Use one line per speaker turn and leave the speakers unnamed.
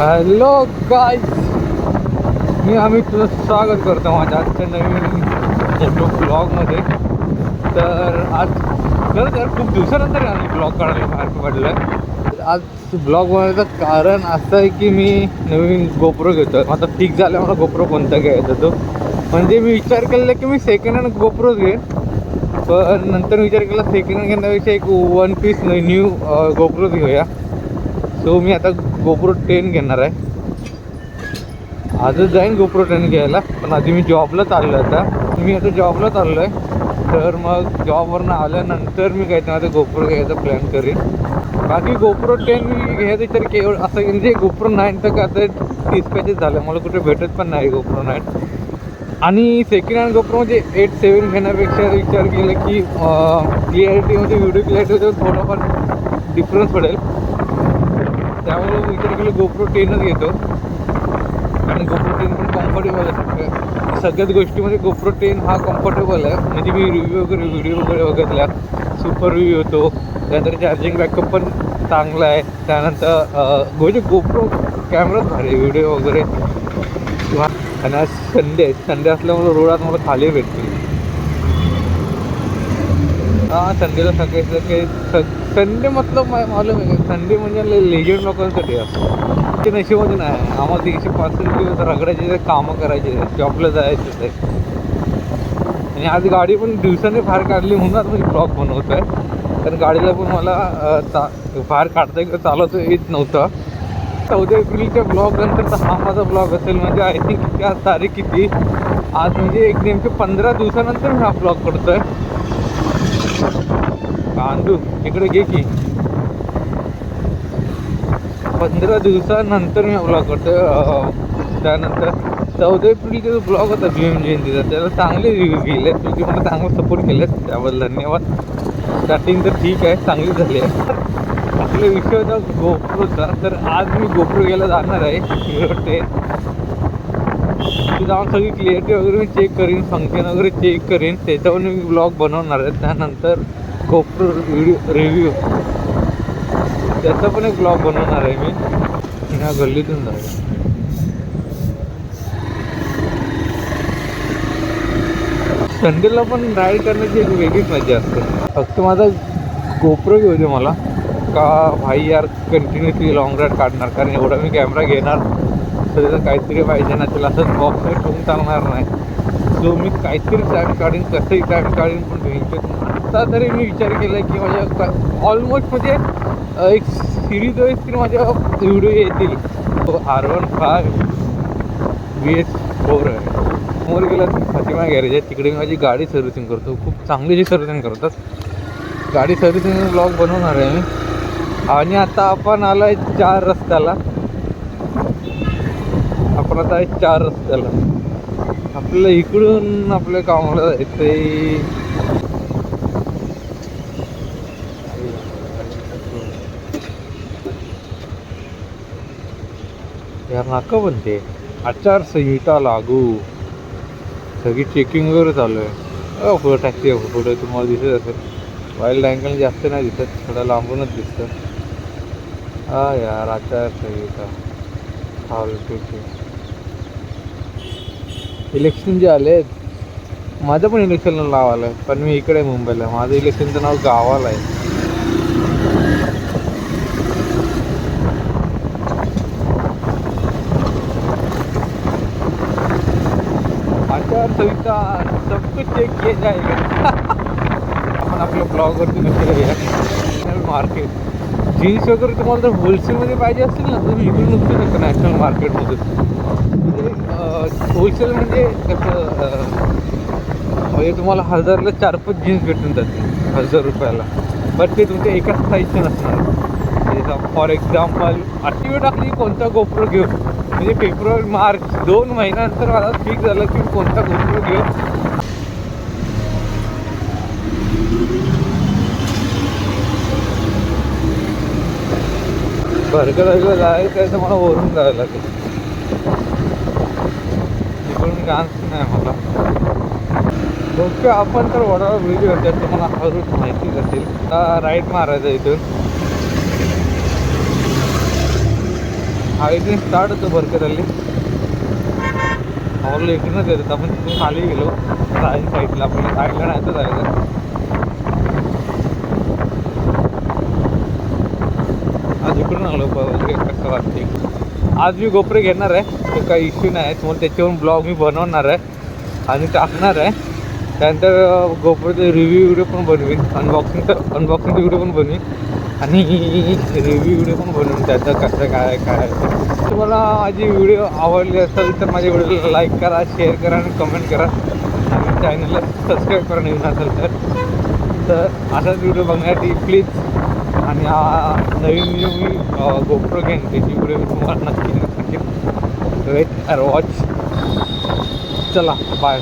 Hello गाय मी आम्ही तुझं स्वागत करतो माझ्या आजच्या नवीन फोटो ब्लॉगमध्ये. तर आज खरं तर खूप दिवसानंतर आम्ही ब्लॉग काढायला बाहेर पडलं आहे आज ब्लॉग बनवायचं कारण असं आहे की मी नवीन गोप्रो घेतो. आता ठीक झालं मला गोप्रो कोणता घ्यायचा तो? म्हणजे मी विचार केलेला की मी सेकंड हँड गोप्रोच घेईन. पण नंतर विचार केला सेकंड हँड घेण्यापेक्षा एक वन पीस न्यू गोप्रोच घेऊया. सो मी आता गोप्रो टेन घेणार आहे. आजच जाईन गोप्रो टेन घ्यायला पण आधी मी जॉबला चाललो आता. मी आता जॉबला चाललो आहे तर मग जॉबवरनं आल्यानंतर मी काय आता गोप्रो घ्यायचा प्लॅन करीन. बाकी गोप्रो टेन घ्यायचं तर केवळ असं म्हणजे गोप्रो नाईन तर का आता तीस झालं. मला कुठे भेटत पण नाही गोप्रो नाईन आणि सेकंड हँड गोप्रो म्हणजे एट सेवन घेण्यापेक्षा विचार केला की क्लिअरिटीमध्ये व्हिडिओ क्लिअरिटीमध्ये थोडाफार डिफरन्स पडेल. त्यामुळे मी विचार केलं गोप्रो टेनच घेतो आणि गोप्रो टेन पण कम्फर्टेबल आहे. सगळ्याच गोष्टीमध्ये गोप्रो टेन हा कम्फर्टेबल आहे. म्हणजे मी रिव्ह्यू वगैरे व्हिडिओ वगैरे बघितला सुपर रिव्ह्यू होतो. त्यानंतर चार्जिंग बॅकअप पण चांगला आहे. त्यानंतर म्हणजे गोप्रो कॅमेराच भारी व्हिडिओ वगैरे. किंवा आणि आज संडे संडे असल्यामुळे रोडात मला खाली भेटतील. हां संडेला सकाळी सकाळी संडे मतलब मालूम आहे. संडे म्हणजे लेजंड लोकांसाठी असतो ते नशिबामध्ये नाही. आम्हाला तीनशे पासष्ट दिवस रगडायचे ते कामं करायचे जॉबला जायचं आहे आणि आज गाडी पण दिवसाने फार काढली म्हणून आता मी ब्लॉक बनवतो आहे कारण गाडीला पण मला चा फार काढता किंवा चालवता येत नव्हतं. चौदा एप्रिलच्या ब्लॉग नंतरचा हा माझा ब्लॉग असेल म्हणजे आय थिंक किती आज तारीख किती? आज म्हणजे एक नेमके पंधरा दिवसानंतर मी हा ब्लॉग आहे कांदू इकडे घे की. पंधरा दिवसानंतर मी ब्लॉग करतो त्यानंतर चौदा एप्रिलचा जो ब्लॉग होता भीम जयंतीचा. त्याला चांगले रिव्ह्यू गेले तुम्ही मला चांगलं सपोर्ट केले त्याबद्दल धन्यवाद. स्टार्टिंग तर ठीक आहे चांगली झाली आहे. आपला विषय होता गोप्रोचा तर आज मी गोप्रो गेला जाणार आहे. हिरो टेन जाऊन सगळी क्लिअरिटी वगैरे मी चेक करीन फंक्शन वगैरे चेक करीन. त्याच्यावर मी ब्लॉग बनवणार आहे. त्यानंतर गोप्रो व्हिडिओ रिव्ह्यू त्याचा पण एक ब्लॉग बनवणार आहे मी. ह्या गल्लीतून जाऊया. संडेला पण राईड करण्याची एक वेगळीच मजा असते. फक्त माझा गोप्रो घेऊ दे मला. का भाई यार कंटिन्युअसली लॉंग राईड काढणार? कारण एवढा मी कॅमेरा घेणार तर काहीतरी पाहिजे ना त्याला असंच बॉक्स ठेवून चालणार नाही. सो मी काहीतरी टाईम काढीन कसंही टाईम काढीन पण भेटत आत्ता तरी मी विचार केला की माझ्या ऑलमोस्ट म्हणजे एक सिरीज वाईज तरी माझ्या व्हिडिओ येतील. R one five B S four आहे. समोर गेला फातिमा गॅरेज आहे. तिकडे मी माझी गाडी सर्व्हिसिंग करतो. खूप चांगलीशी सर्व्हिसिंग करतात. गाडी सर्व्हिसिंग ब्लॉग बनवणार आहे मी. आणि आता आपण आलो आहे चार रस्त्याला. आपण आता आहे चार रस्त्याला. आपल्याला इकडून आपल्या कामाला जायचं यार नाका बनते आचारसंहिता लागू. सगळी चेकिंग वगैरे चालू आहे. पुढं टॅक्सी आहे पुढं तुम्हाला दिसत असेल. वाईल्ड अँगल जास्त नाही दिसत थोडं लांबूनच दिसतं. हा यार आचारसंहिता. फालतू इलेक्शन आले माझं पण इलेक्शन लावायला आहे पण मी इकडे मुंबईला माझं इलेक्शनचं नाव गावाला आहे आचारसंहिता सब कुछ चेक किया जाएगा आपण आपल्या ब्लॉगवरती मार्केट जीन्स वगैरे तुम्हाला जर होलसेलमध्ये पाहिजे असतील ना तर तुम्ही इकडून उचलू शकता नॅशनल मार्केटमध्ये म्हणजे होलसेल म्हणजे कसं म्हणजे तुम्हाला हजारला चार पाच जीन्स भेटून जातील हजार रुपयाला. बट ते तुमच्या एकाच साईजचे नसणार. फॉर एक्झाम्पल आठवी टाकली कोणता गोप्रो घेऊ? म्हणजे फेब्रुवारी मार्च दोन महिन्यानंतर मला फिक्स झालं की कोणता गोप्रो घेऊ? भरगडला जायचं आहे तर मला ओरून जावं लागेल. तिकडून डान्स नाही मला. ओके आपण तर वडाळा ब्रिज होत्या तुम्हाला हा माहितीच असेल. राईट मारायचं इथून. हा इथे स्टार्ट होतो बरकतल्ली हॉल इकडूनच येतात आपण तिथून खाली गेलो. राईट साईडला आपण साईडला नाही तर जायचं चांगलं कसं वाटते आज मी गोपरे घेणार आहे. तो काही इश्यू नाही. आहे तुम्हाला त्याच्यावरून ब्लॉग मी बनवणार आहे. आणि टाकणार आहे. त्यानंतर गोपरेचे रिव्ह्यू व्हिडिओ पण बनवीन. अनबॉक्सिंगचा अनबॉक्सिंगचा व्हिडिओ पण बनवीन. आणि रिव्ह्यू व्हिडिओ पण बनवीन. त्याचं कसं काय काय तुम्हाला माझी व्हिडिओ आवडली असेल तर माझ्या व्हिडिओला लाईक करा शेअर करा आणि कमेंट करा. आणि चॅनलला सबस्क्राईब करा नवीन असेल तर. तर असाच व्हिडिओ बघण्यासाठी प्लीज आणि हा नवीन व्हिडिओ मी गोप्रो घेईन त्याची व्हिडिओ मी तुम्हाला नक्की नक्की वेट अर वॉच चला बाय